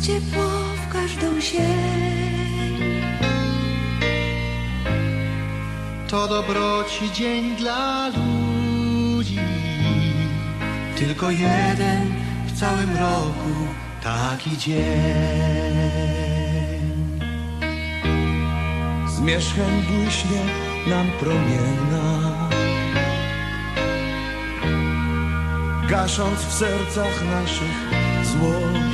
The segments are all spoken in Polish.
ciepło w każdą ziemię. To dobroci dzień dla ludzi, tylko jeden w całym roku taki dzień. Zmierzchem błyśnie nam promiena. gasząc w sercach naszych zło.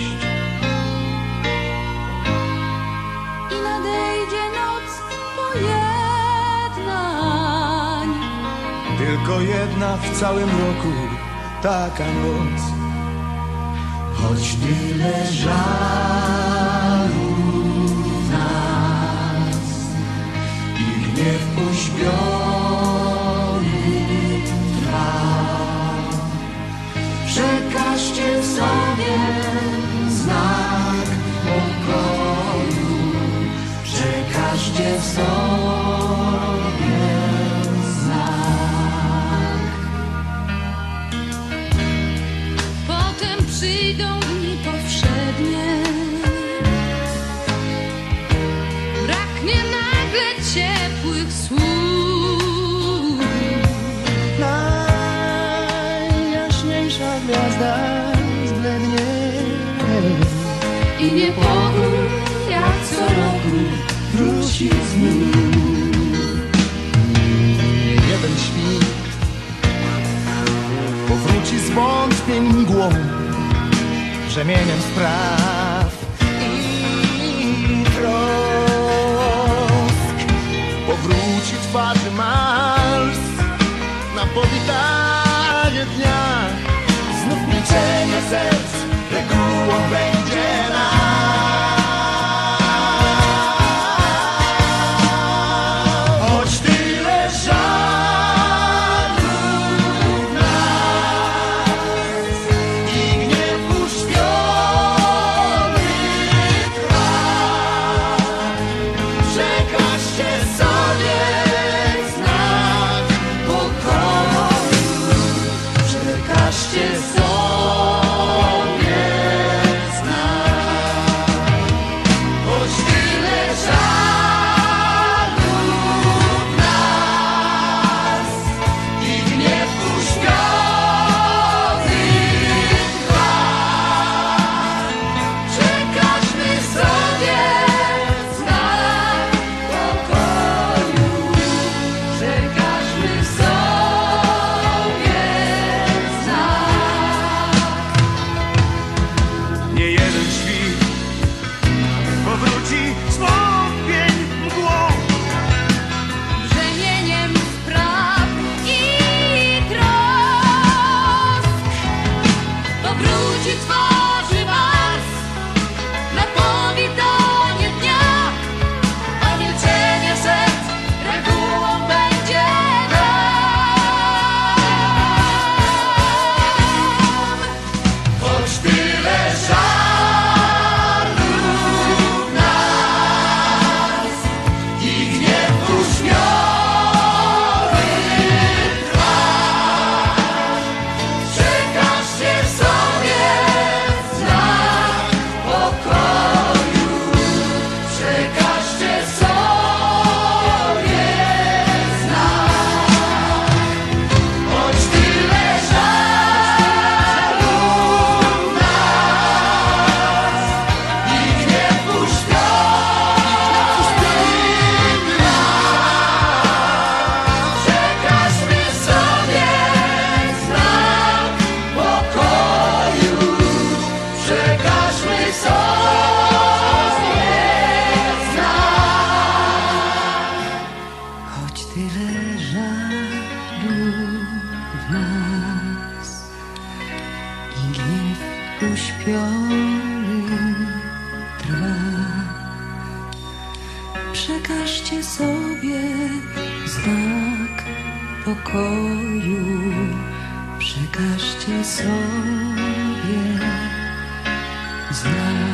Tylko jedna w całym roku taka noc Choć tyle żalu nas i gniew uśpiony trwa. Przekażcie sobie znak pokoju, przekażcie sobie gwiazda zblednie. I niepokój jak co roku Wróci znów. Jeden świt Powróci z wątpień mgłą Brzemieniem spraw i trosk. Powróci twarzy Mars Na powitanie away. Uśpiony trwa. Przekażcie sobie znak pokoju. Przekażcie sobie znak.